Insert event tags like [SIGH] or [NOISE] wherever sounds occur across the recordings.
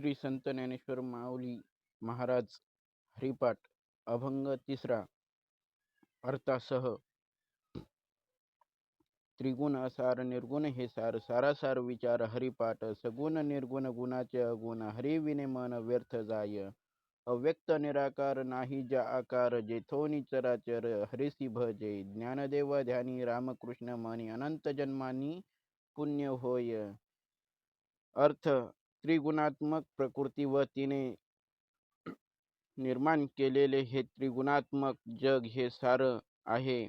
श्री संत ज्ञानेश्वर माऊली महाराज हरिपाठ अभंग तिसरा अर्थासह त्रिगुण असार निर्गुण हे सार सारासार विचार हरिपाठ सगुण निर्गुण गुणाचे अगुण हरिविने मन व्यर्थ जाय. अव्यक्त निराकार नाही जा आकार जेथोनी चराचर हरिसी भजे. ज्ञानदेव ध्यानी रामकृष्ण मनी अनंत जन्मानी पुण्य होय. अर्थ त्रिगुणात्मक प्रकृती व तिने निर्माण केलेले हे त्रिगुणात्मक जग हे सार आहे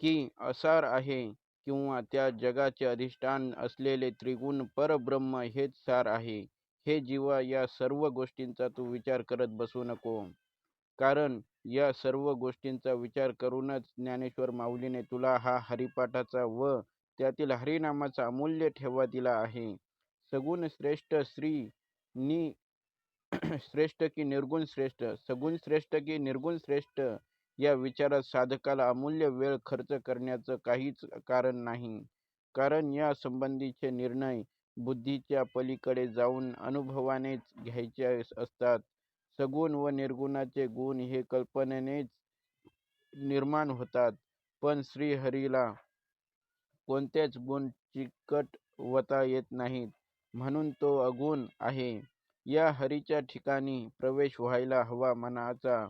की असार आहे किंवा त्या जगाचे अधिष्ठान असलेले त्रिगुण परब्रह्म हेच सार आहे हे जीवा या सर्व गोष्टींचा तू विचार करत बसू नको. कारण या सर्व गोष्टींचा विचार करूनच ज्ञानेश्वर माऊलीने तुला हा हरिपाठाचा व त्यातील हरिनामाचा अमूल्य ठेवा दिला आहे. सगुण श्रेष्ठ श्री नि [CLEARS THROAT] श्रेष्ठ की निर्गुण श्रेष्ठ सगुण श्रेष्ठ की निर्गुण श्रेष्ठ या विचारात साधकाला अमूल्य वेळ खर्च करण्याचं काहीच कारण नाही. कारण या संबंधीचे निर्णय बुद्धीच्या पलीकडे जाऊन अनुभवानेच घ्यायचे असतात. सगुण व निर्गुणाचे गुण हे कल्पनेनेच निर्माण होतात. पण श्रीहरीला कोणत्याच गुण चिकटवता येत नाहीत. म्हणून तो अगुण आहे. या हरीच्या ठिकाणी प्रवेश व्हायला हवा मनाचा.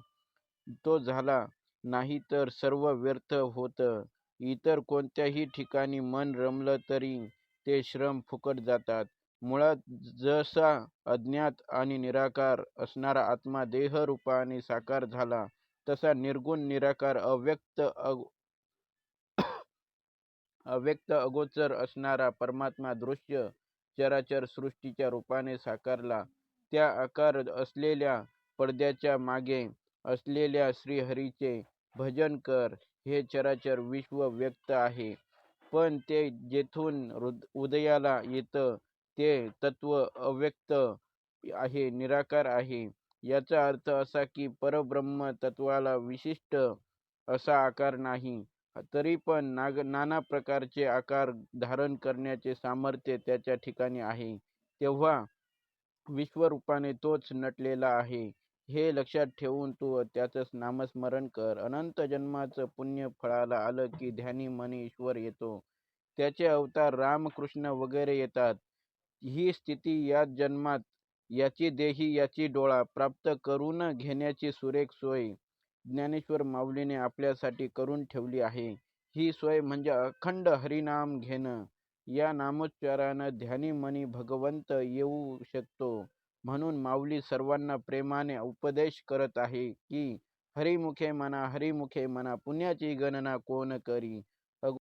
तो झाला नाही तर सर्व व्यर्थ होतं. इतर कोणत्याही ठिकाणी मन रमलं तरी ते श्रम फुकट जातात. मुळात जसा अज्ञात आणि निराकार असणारा आत्मा देहरूपाने साकार झाला तसा निर्गुण निराकार अव्यक्त अव्यक्त अगोचर असणारा परमात्मा दृश्य चराचर सृष्टीच्या रूपाने साकारला. त्या आकार असलेल्या पडद्याच्या मागे असलेल्या श्रीहरीचे भजन कर हे चराचर विश्व व्यक्त आहे. पण ते जेथून उदयाला येतं ते तत्व अव्यक्त आहे निराकार आहे. याचा अर्थ असा की परब्रह्म तत्वाला विशिष्ट असा आकार नाही. तरी पण नाग नाना प्रकारचे आकार धारण करण्याचे सामर्थ्य त्याच्या ठिकाणी आहे. तेव्हा विश्वरूपाने तोच नटलेला आहे. हे लक्षात ठेवून तू त्याचंच नामस्मरण कर. अनंत जन्माचं पुण्य फळाला आलं की ध्यानी मनी ईश्वर येतो. त्याचे अवतार रामकृष्ण वगैरे येतात. ही स्थिती या जन्मात याची देही याची डोळा प्राप्त करून घेण्याची सुरेख सोय ज्ञानेश्वर माऊलीने आपल्यासाठी करून ठेवली आहे. ही सोय म्हणजे अखंड हरिनाम घेणं. या नामोच्चारानं ध्यानी मनी भगवंत येऊ शकतो. म्हणून माऊली सर्वांना प्रेमाने उपदेश करत आहे की हरिमुखे म्हणा हरिमुखे म्हणा पुण्याची गणना कोण करी?